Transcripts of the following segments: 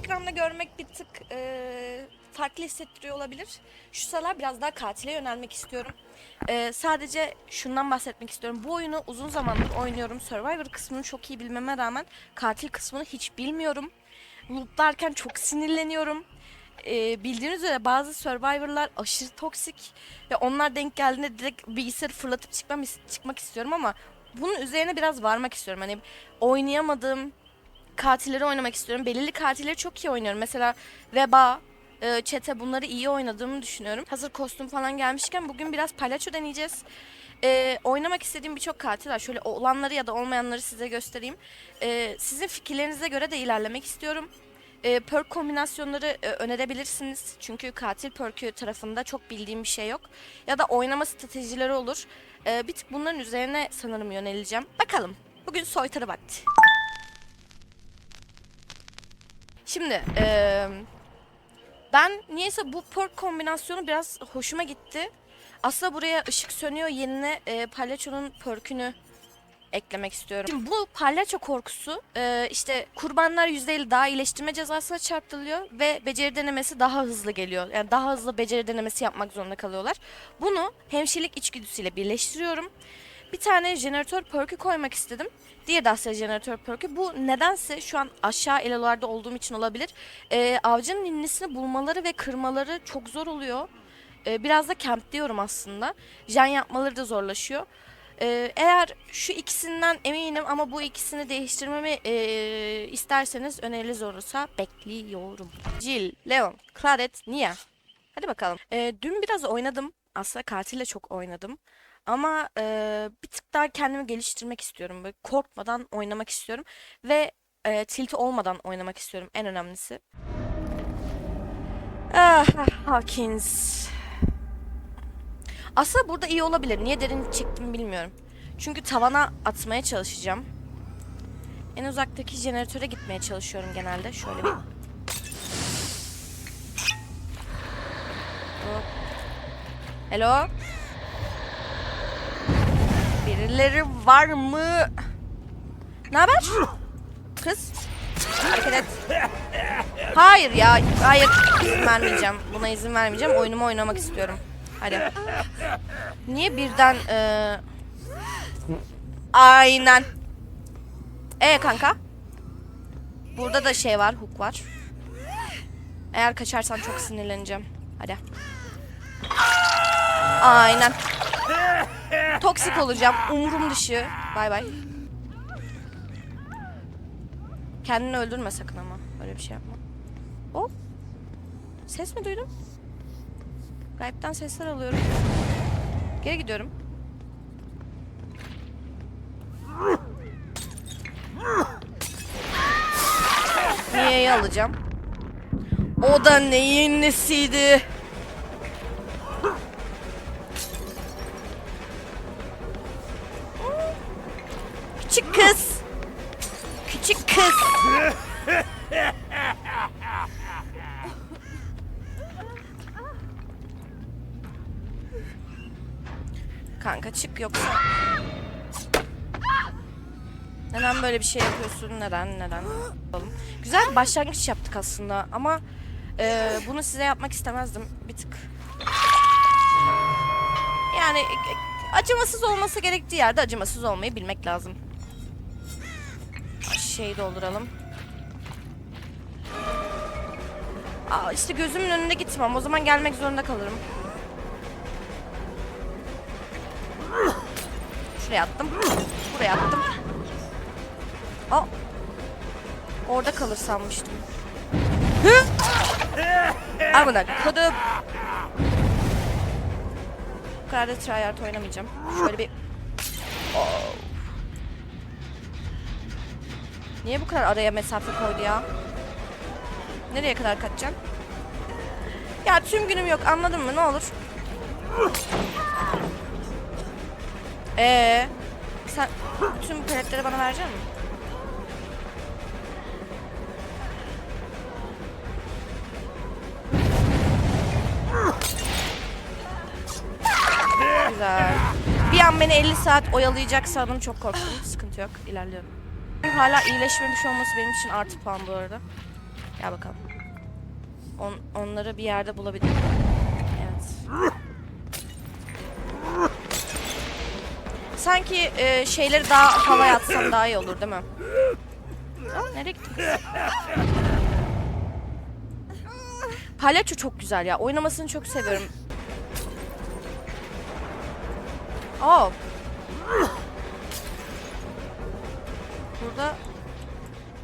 ekranda görmek bir tık e, farklı hissettiriyor olabilir. Şu sıralar biraz daha katile yönelmek istiyorum. E, sadece şundan bahsetmek istiyorum. Bu oyunu uzun zamandır oynuyorum. Survivor kısmını çok iyi bilmeme rağmen katil kısmını hiç bilmiyorum. Looplarken çok sinirleniyorum. E, bildiğiniz üzere bazı Survivor'lar aşırı toksik ve onlar denk geldiğinde direkt bilgisayarı fırlatıp çıkmam, çıkmak istiyorum ama bunun üzerine biraz varmak istiyorum. Hani oynayamadığım katilleri oynamak istiyorum. Belirli katilleri çok iyi oynuyorum. Mesela Veba, e, Çete bunları iyi oynadığımı düşünüyorum. Hazır kostüm falan gelmişken bugün biraz palyaço deneyeceğiz. E, oynamak istediğim birçok katil var. Şöyle olanları ya da olmayanları size göstereyim. E, sizin fikirlerinize göre de ilerlemek istiyorum. E, perk kombinasyonları e, önerebilirsiniz. Çünkü katil perkü tarafında çok bildiğim bir şey yok. Ya da oynama stratejileri olur. E, bir tık bunların üzerine sanırım yöneleceğim. Bakalım. Bugün soytarı vakti. Şimdi eee, ben niyeyse bu perk kombinasyonu biraz hoşuma gitti. Aslında buraya ışık sönüyor yerine eee palyaçonun perkünü eklemek istiyorum. Şimdi bu palyaço korkusu eee, işte kurbanlar %50 daha iyileştirme cezasına çarptırılıyor ve beceri denemesi daha hızlı geliyor. Yani daha hızlı beceri denemesi yapmak zorunda kalıyorlar. Bunu hemşirelik içgüdüsüyle birleştiriyorum. Bir tane jeneratör perk'ü koymak istedim. Diğer de jeneratör perk'ü. Bu nedense şu an aşağı elolarda olduğum için olabilir. Ee, avcının ninnisini bulmaları ve kırmaları çok zor oluyor. Ee, biraz da camp diyorum aslında. Jen yapmaları da zorlaşıyor. Ee, eğer şu ikisinden eminim ama bu ikisini değiştirmemi ee, isterseniz öneriniz olursa bekliyorum. Jill, Leon, Claret, Nia. Hadi bakalım. Ee, dün biraz oynadım. Aslında katille çok oynadım. Ama eee, bir tık daha kendimi geliştirmek istiyorum. Böyle korkmadan oynamak istiyorum. Ve eee tilt olmadan oynamak istiyorum. En önemlisi. Ah, ah, Hawkins. Aslında burada iyi olabilir. Niye derin çektim bilmiyorum. Çünkü tavana atmaya çalışacağım. En uzaktaki jeneratöre gitmeye çalışıyorum genelde. Şöyle bir... Hello? Birileri var mı? Ne haber? Kız. Hareket et. Hayır ya. Hayır. İzin vermeyeceğim. Buna izin vermeyeceğim. Oyunumu oynamak istiyorum. Hadi. Niye birden eee Aynen. E kanka. Burada da şey var, hook var. Eğer kaçarsan çok sinirleneceğim. Hadi. Aynen. Toksik olacağım. Umurum dışı. Bay bay. Kendini öldürme sakın ama. Öyle bir şey yapma. Hop. Ses mi duydum? Gaybden sesler alıyorum. Geri gidiyorum. Niye'yi alacağım. O da neyin nesiydi? Küçük kız. Küçük kız. Kanka çık yoksa. Neden böyle bir şey yapıyorsun? Neden? Neden? Güzel bir başlangıç yaptık aslında ama e, bunu size yapmak istemezdim bir tık. Yani e, acımasız olması gerektiği yerde acımasız olmayı bilmek lazım. Şeyi dolduralım. Aa, işte gözümün önünde gitmem. O zaman gelmek zorunda kalırım. Şuraya attım. Buraya attım. Aa. Orada kalır sanmıştım. Hı? Amına kodum. Bu kadar da tryhard oynamayacağım. Şöyle bir... Oh. Niye bu kadar araya mesafe koydu ya? Nereye kadar kaçacaksın? Ya tüm günüm yok anladın mı ne olur? Ee, sen tüm paletleri bana verecek misin? Güzel. Bir an beni 50 saat oyalayacak sandım çok korktum. Sıkıntı yok. ilerliyorum. Hala iyileşmemiş olması benim için artı puan bu arada. Gel bakalım. On, onları bir yerde bulabilirim. Evet. Sanki e, şeyleri daha havaya atsam daha iyi olur değil mi? Aa, nereye gitti kız? Palyaço çok güzel ya. Oynamasını çok seviyorum. Aa. Burada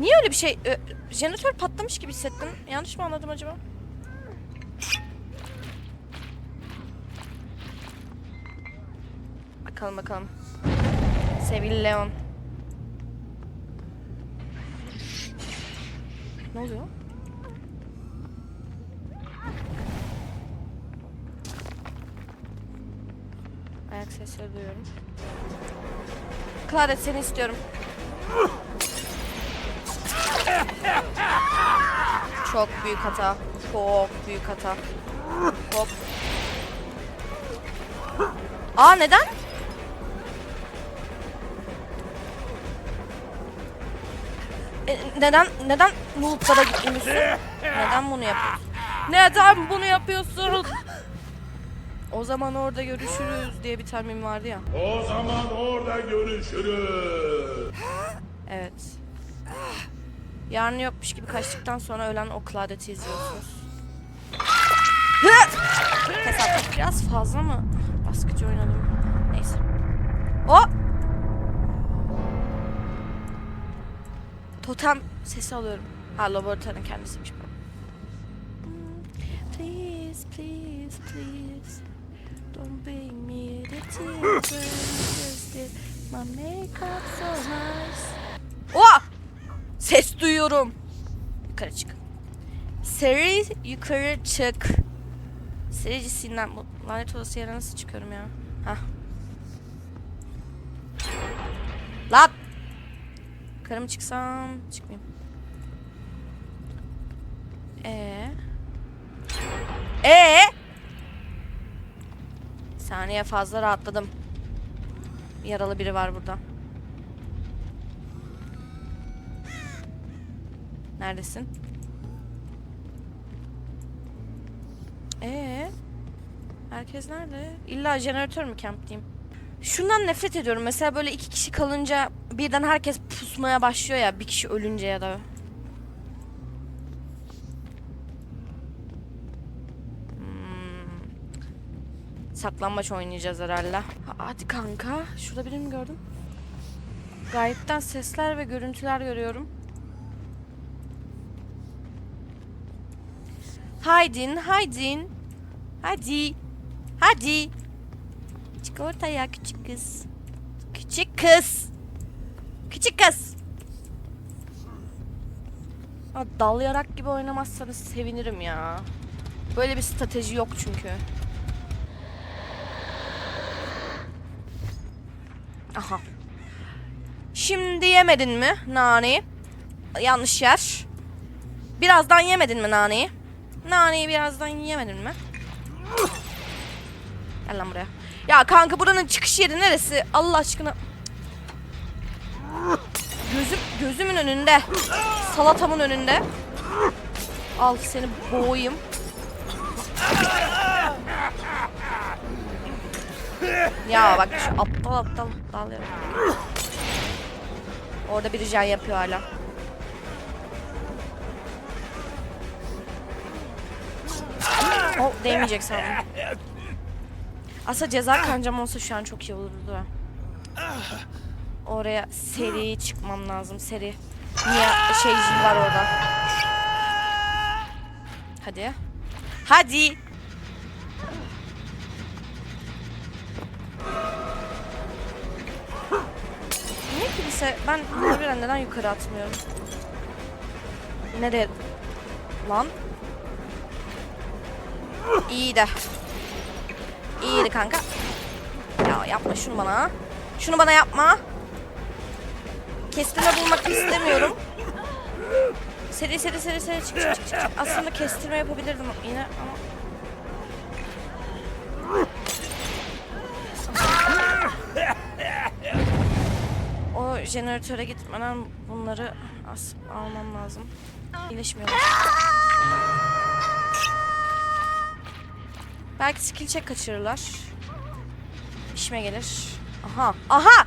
Niye öyle bir şey? Ö, jeneratör patlamış gibi hissettim. Yanlış mı anladım acaba? Bakalım bakalım. Sevgili Leon. Ne oluyor? Ayak sesleri duyuyorum. Claret seni istiyorum. Çok büyük hata. Çok büyük hata. Hop. Aa neden? E, neden neden lootlara gitmiyorsun? Neden bunu yapıyorsun? Neden bunu yapıyorsun? O zaman orada görüşürüz diye bir termin vardı ya. O zaman orada görüşürüz. Evet. Yarın yokmuş gibi kaçtıktan sonra ölen o Claudette'i izliyorsunuz. Hesap biraz fazla mı baskıcı oynadım? Neyse. O! Totem sesi alıyorum. Ha laboratuvarın kendisiymiş bu. Please, please, please. Don't bring me the tears my makeup so nice. Ses duyuyorum. Yukarı çık. Seri yukarı çık. Sericisinden bu lanet olası yere nasıl çıkıyorum ya? Hah. Lan! Yukarı mı çıksam? Çıkmayayım. Ee. Ee. Saniye fazla rahatladım. Yaralı biri var burada. Neredesin? Ee, herkes nerede? İlla jeneratör mü kamptayım? Şundan nefret ediyorum. Mesela böyle iki kişi kalınca birden herkes pusmaya başlıyor ya bir kişi ölünce ya da. Hmm. Oynayacağız herhalde. Ha, Hadi kanka. Şurada birini mi gördüm? Gayipten sesler ve görüntüler görüyorum. Haydin, haydin. Hadi. Hadi. Çık ortaya küçük kız. Küçük kız. Küçük kız. Aa, dal yarak gibi oynamazsanız sevinirim ya. Böyle bir strateji yok çünkü. Aha. Şimdi yemedin mi nani? Yanlış yer. Birazdan yemedin mi nani? Naneyi birazdan yemedin mi? Gel lan buraya. Ya kanka buranın çıkış yeri neresi? Allah aşkına. Gözüm gözümün önünde. Salatamın önünde. Al seni boğayım. Ya bak şu aptal aptal aptal ya. Orada bir can yapıyor hala. O değmeyecek sandım. Aslında ceza kancam olsa şu an çok iyi olurdu. Oraya seri çıkmam lazım seri. Niye şey var orada. Hadi. Hadi. Niye kilise? Ben harbiden neden yukarı atmıyorum? Nereye? Lan. İyi de. İyiydi kanka. Ya yapma şunu bana. Şunu bana yapma. Kestirme bulmak istemiyorum. Seri seri seri seri çık çık çık çık. Aslında kestirme yapabilirdim yine ama. O jeneratöre gitmeden bunları almam lazım. İyileşmiyor. Belki skill check kaçırırlar. İşime gelir. Aha. Aha!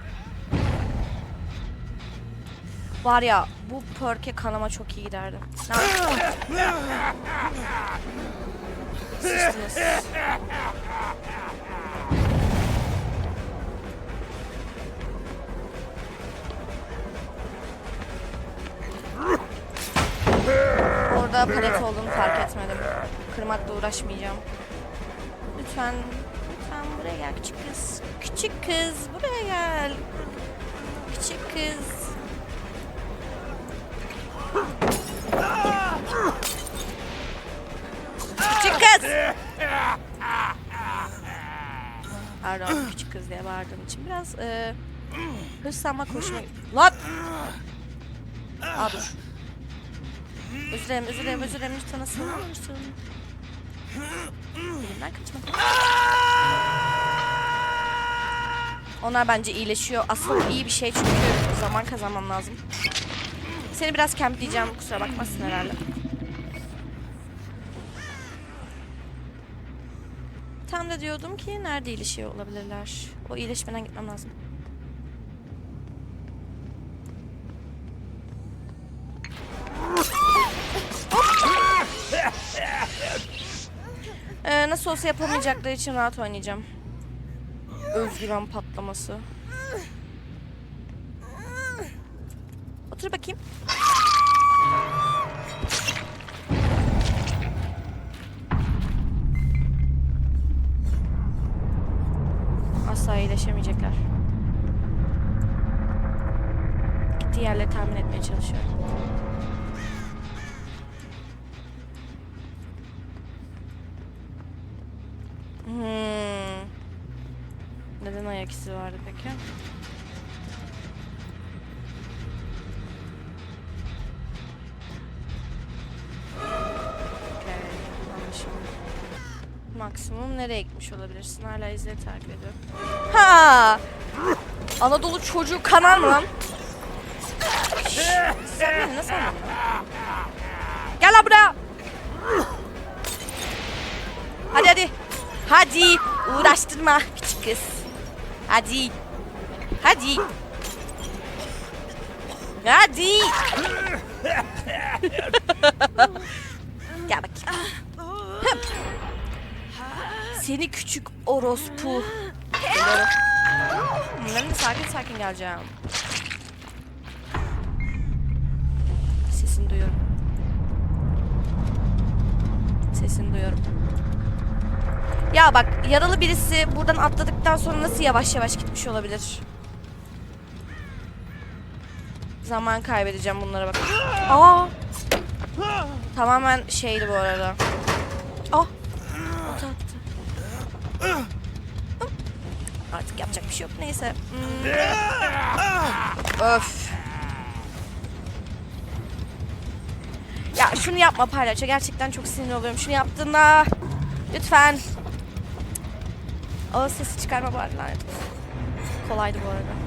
Var ya bu perk'e kanama çok iyi giderdi. Ne. Orada palet olduğunu fark etmedim. Kırmakla uğraşmayacağım. Lütfen, lütfen buraya gel küçük kız. Küçük kız buraya gel. Küçük kız. Küçük kız. Pardon küçük kız diye bağırdığım için biraz e, hırslanmak hoşuma Lan! Aa dur. Özür dilerim, özür dilerim, özür dilerim. Lütfen asılır mısın? Elimden kaçma. Onlar bence iyileşiyor. Aslında iyi bir şey çünkü zaman kazanmam lazım. Seni biraz campleyeceğim. Kusura bakmazsın herhalde. Tam da diyordum ki nerede iyileşiyor olabilirler. O iyileşmeden gitmem lazım. Nasıl olsa yapamayacakları için rahat oynayacağım. Özgüven patlaması. Otur bakayım. Asla iyileşemeyecekler. Gittiği yerleri tahmin etmeye çalışıyorum. Hmm. Neden ayak izi vardı peki? Anlaşıldı. Maksimum nereye gitmiş olabilirsin? Hala izleri takip ediyorum. Ha! Anadolu çocuğu kanar mı lan? Beni nasıl anladın? Gel lan buraya! Hadi hadi. Hadi. Uğraştırma küçük kız. Hadi. Hadi. Hadi. Gel bakayım. Seni küçük orospu. Ben de sakin sakin geleceğim. Sesini duyuyorum. Sesini duyuyorum. Ya bak yaralı birisi buradan atladıktan sonra nasıl yavaş yavaş gitmiş olabilir? Zaman kaybedeceğim bunlara bak. Aa! Tamamen şeydi bu arada. Ah! Attı. Artık yapacak bir şey yok. Neyse. Hmm. Öf. Ya şunu yapma paylaşa. Gerçekten çok sinir oluyorum. Şunu yaptığında lütfen. Ağız sesi çıkarma olsun. Kolaydı bu arada.